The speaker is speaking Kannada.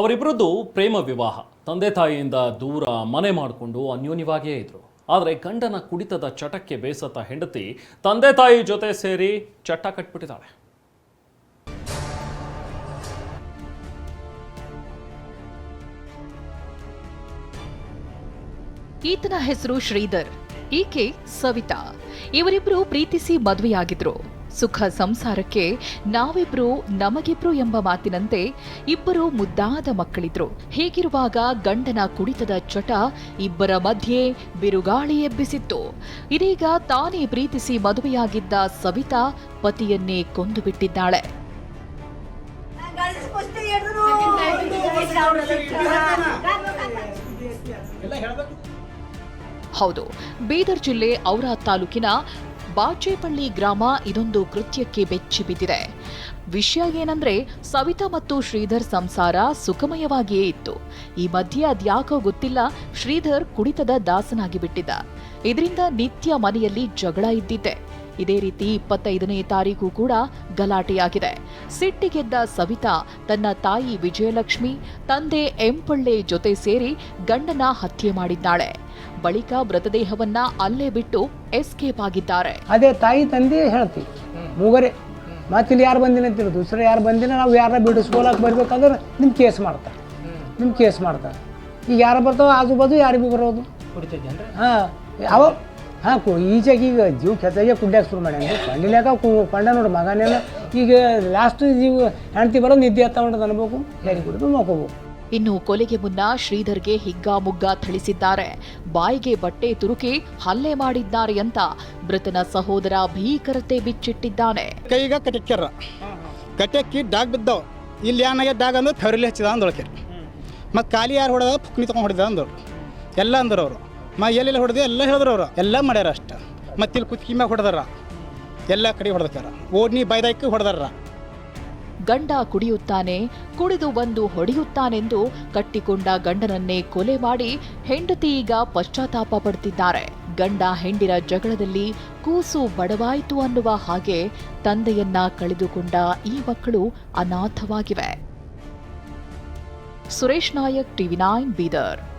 ಅವರಿಬ್ಬರದ್ದು ಪ್ರೇಮ ವಿವಾಹ. ತಂದೆ ತಾಯಿಯಿಂದ ದೂರ ಮನೆ ಮಾಡಿಕೊಂಡು ಅನ್ಯೋನ್ಯವಾಗಿಯೇ ಇದ್ರು. ಆದರೆ ಗಂಡನ ಕುಡಿತದ ಚಟಕ್ಕೆ ಬೇಸತ್ತ ಹೆಂಡತಿ ತಂದೆ ತಾಯಿ ಜೊತೆ ಸೇರಿ ಚಟ ಕಟ್ಬಿಟ್ಟಿದ್ದಾಳೆ. ಈತನ ಹೆಸರು ಶ್ರೀಧರ್, ಈಕೆ ಸವಿತಾ. ಇವರಿಬ್ರು ಪ್ರೀತಿಸಿ ಮದುವೆಯಾಗಿದ್ರು. ಸುಖ ಸಂಸಾರಕ್ಕೆ ನಾವಿಬ್ರು ನಮಗಿಬ್ರು ಎಂಬ ಮಾತಿನಂತೆ ಇಬ್ಬರು ಮುದ್ದಾದ ಮಕ್ಕಳಿದ್ರು. ಹೀಗಿರುವಾಗ ಗಂಡನ ಕುಡಿತದ ಚಟ ಇಬ್ಬರ ಮಧ್ಯೆ ಬಿರುಗಾಳಿ ಎಬ್ಬಿಸಿತ್ತು. ಇದೀಗ ತಾನೇ ಪ್ರೀತಿಸಿ ಮದುವೆಯಾಗಿದ್ದ ಸವಿತಾ ಪತಿಯನ್ನೇ ಕೊಂದು ಬಿಟ್ಟಿದ್ದಾಳೆ. ಹೌದು, ಬೀದರ್ ಜಿಲ್ಲೆ ಔರಾ ತಾಲೂಕಿನ ಬಾಚೇಪಳ್ಳಿ ಗ್ರಾಮ ಇದೊಂದು ಕೃತ್ಯಕ್ಕೆ ಬೆಚ್ಚಿ ಬಿದ್ದಿದೆ. ವಿಷಯ ಏನಂದ್ರೆ ಸವಿತಾ ಮತ್ತು ಶ್ರೀಧರ್ ಸಂಸಾರ ಸುಖಮಯವಾಗಿಯೇ ಇತ್ತು. ಈ ಮಧ್ಯೆ ಅದ್ಯಾಕೋ ಗೊತ್ತಿಲ್ಲ, ಶ್ರೀಧರ್ ಕುಡಿತದ ದಾಸನಾಗಿ ಬಿಟ್ಟಿದ್ದ. ಇದರಿಂದ ನಿತ್ಯ ಮನೆಯಲ್ಲಿ ಜಗಳ ಇದ್ದಿದ್ದೆ. ಇದೇ ರೀತಿ ಇಪ್ಪತ್ತೈದನೇ ತಾರೀಕು ಕೂಡ ಗಲಾಟೆಯಾಗಿದೆ. ಸಿಟ್ಟಿಗೆದ್ದ ಸವಿತಾ ತನ್ನ ತಾಯಿ ವಿಜಯಲಕ್ಷ್ಮಿ ತಂದೆ ಎಂಪಳ್ಳೆ ಜೊತೆ ಸೇರಿ ಗಂಡನ ಹತ್ಯೆ ಮಾಡಿದ್ದಾಳೆ. ಬಳಿಕ ಮೃತದೇಹವನ್ನ ಅಲ್ಲೇ ಬಿಟ್ಟು ಎಸ್ಕೇಪ್ ಆಗಿದ್ದಾರೆ. ಅದೇ ತಾಯಿ ತಂದೆ ಹೇಳ್ತಿ ಮೂಗರೆ. ಮತ್ತೆ ಇಲ್ಲಿ ಯಾರು ಬಂದಿನ ಅಂತೀರಿ ದೂಸರ ಯಾರು ಬಂದಿನ ನಾವು ಯಾರ ಬಿಡಿಸ್ಕೊಳಕ್ಕೆ ಬರ್ಬೇಕಂದ್ರೆ ನಿಮ್ಮ ಕೇಸ್ ಮಾಡ್ತಾರೆ. ನಿಮ್ಮ ಕೇಸ್ ಮಾಡ್ತಾರೆ. ಈಗ ಯಾರು ಬರ್ತಾವ ಆಜು ಬಾಜು ಯಾರಿಗೂ ಬರೋದು? ಹಾಂ ಅವ ಹಾಂ ಕು ಈಚೆಗೆ ಈಗ ಜೀವ ಕೆತ್ತಾಗೆ ಕುಡ್ಯಾಕ ಶುರು ಮಾಡ್ಯಾನ. ಕಂಡಿಲ್ಯಾಕ ಕು ಕಂಡ ನೋಡಿ ಮಗನೇನ ಈಗ ಲಾಸ್ಟ್ ಜೀವ ಹೆಂಡ್ತಿ ಬರೋ ನಿದ್ದೆ ಹತ್ತ ಹೊಂಟದ ಅನ್ಬೇಕು ಹೇಳಿ ಕುಡಿದು ಮಕ್ಕೋಬೇಕು ಇನ್ನು ಕೊಲೆಗೆ ಮುನ್ನ ಶ್ರೀಧರ್ಗೆ ಹಿಗ್ಗಾಮುಗ್ಗಾ ಥಳಿಸಿದ್ದಾರೆ. ಬಾಯಿಗೆ ಬಟ್ಟೆ ತುರುಕಿ ಹಲ್ಲೆ ಮಾಡಿದ್ದಾರೆ ಅಂತ ಮೃತನ ಸಹೋದರ ಭೀಕರತೆ ಬಿಚ್ಚಿಟ್ಟಿದ್ದಾನೆ. ಕೈಗ ಕಟಕ್ಕ್ಯಾರ ಕಟಕ್ಕಿ ಡಾಗ್ ಬಿದ್ದವು. ಇಲ್ಲಿ ಏನಾಗ ಡಾಗ್ ಅಂದ್ರೆ ಥರಲಿ ಹಚ್ಚಿದ ಅಂದೊಳಕೆ ಮತ್ತು ಖಾಲಿ ಯಾರು ಹೊಡೆದ? ಪುಕ್ನಿ ತೊಗೊಂಡು ಹೊಡೆದ ಅಂದರು ಎಲ್ಲ ಅಂದರು ಅವರು. ಮ ಎಲ್ಲೆಲ್ಲ ಹೊಡೆದು ಎಲ್ಲ ಹೇಳಿದ್ರು ಅವರು. ಎಲ್ಲ ಮಾಡ್ಯಾರ ಅಷ್ಟ. ಮತ್ತೆ ಇಲ್ಲಿ ಕುತ್ಕಿ ಮ್ಯಾಗ ಹೊಡೆದಾರ. ಎಲ್ಲ ಕಡೆ ಹೊಡೆದಾರ ಓಡ್ನಿ ಬೈದಾಕಿ ಹೊಡೆದಾರ. ಗಂಡ ಕುಡಿಯುತ್ತಾನೆ, ಕುಡಿದು ಬಂದು ಹೊಡೆಯುತ್ತಾನೆಂದು ಕಟ್ಟಿಕೊಂಡ ಗಂಡನನ್ನೇ ಕೊಲೆ ಮಾಡಿ ಹೆಂಡತಿ ಈಗ ಪಶ್ಚಾತ್ತಾಪ ಪಡ್ತಿದ್ದಾರೆ. ಗಂಡ ಹೆಂಡಿರ ಜಗಳದಲ್ಲಿ ಕೂಸು ಬಡವಾಯಿತು ಅನ್ನುವ ಹಾಗೆ ತಂದೆಯನ್ನ ಕಳೆದುಕೊಂಡ ಈ ಮಕ್ಕಳು ಅನಾಥವಾಗಿವೆ. Suresh Nayak, TV nine Bidar.